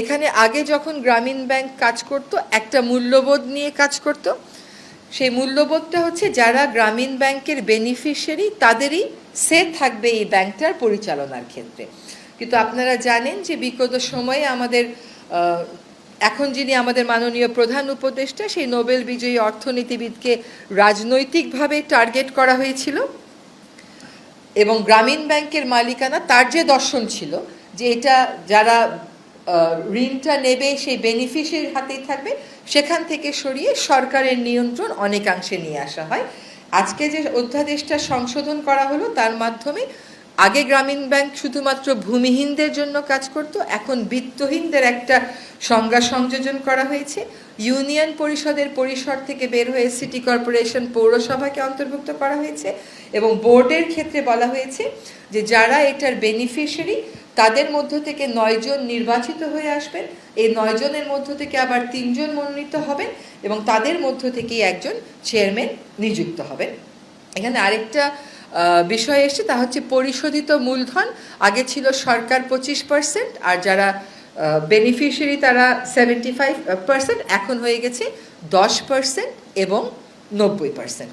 এখানে আগে যখন গ্রামীণ ব্যাংক কাজ করত, একটা মূল্যবোধ নিয়ে কাজ করত। সেই মূল্যবোধটা হচ্ছে যারা গ্রামীণ ব্যাংকের বেনিফিশিয়ারি তাদেরই সে থাকবে এই ব্যাংকটার পরিচালনার ক্ষেত্রে। কিন্তু আপনারা জানেন যে বিগত সময়ে আমাদের এখন যিনি আমাদের মাননীয় প্রধান উপদেষ্টা, সেই নোবেল বিজয়ী অর্থনীতিবিদকে রাজনৈতিকভাবে টার্গেট করা হয়েছিল। এবং গ্রামীণ ব্যাংকের মালিকানা তার যে দর্শন ছিল, যে এটা যারা ঋণটা নেবে, সেই বেনিফিশিয়ারির হাতেই থাকবে, সেখান থেকে সরিয়ে সরকারের নিয়ন্ত্রণ অনেকাংশে নিয়ে আসা হয়। আজকে যে অধ্যাদেশটা সংশোধন করা হলো, তার মাধ্যমে আগে গ্রামীণ ব্যাংক শুধুমাত্র ভূমিহীনদের জন্য কাজ করত, এখন বিত্তহীনদের একটা সংজ্ঞা সংযোজন করা হয়েছে। ইউনিয়ন পরিষদের পরিসর থেকে বের হয়ে সিটি কর্পোরেশন পৌরসভাকে অন্তর্ভুক্ত করা হয়েছে এবং বোর্ডের ক্ষেত্রে বলা হয়েছে যে যারা এটার বেনিফিশিয়ারি তাদের মধ্য থেকে নয়জন নির্বাচিত হয়ে আসবেন। এই নয়জনের মধ্য থেকে আবার তিনজন মনোনীত হবেন এবং তাদের মধ্য থেকেই একজন চেয়ারম্যান নিযুক্ত হবেন। এখানে আরেকটা বিষয় এসছে, তা হচ্ছে পরিশোধিত মূলধন। আগে ছিল সরকার পঁচিশ পার্সেন্ট আর যারা বেনিফিশিয়ারি তারা সেভেন্টি ফাইভ পার্সেন্ট এখন হয়ে গেছে দশ পার্সেন্ট এবং নব্বই পার্সেন্ট।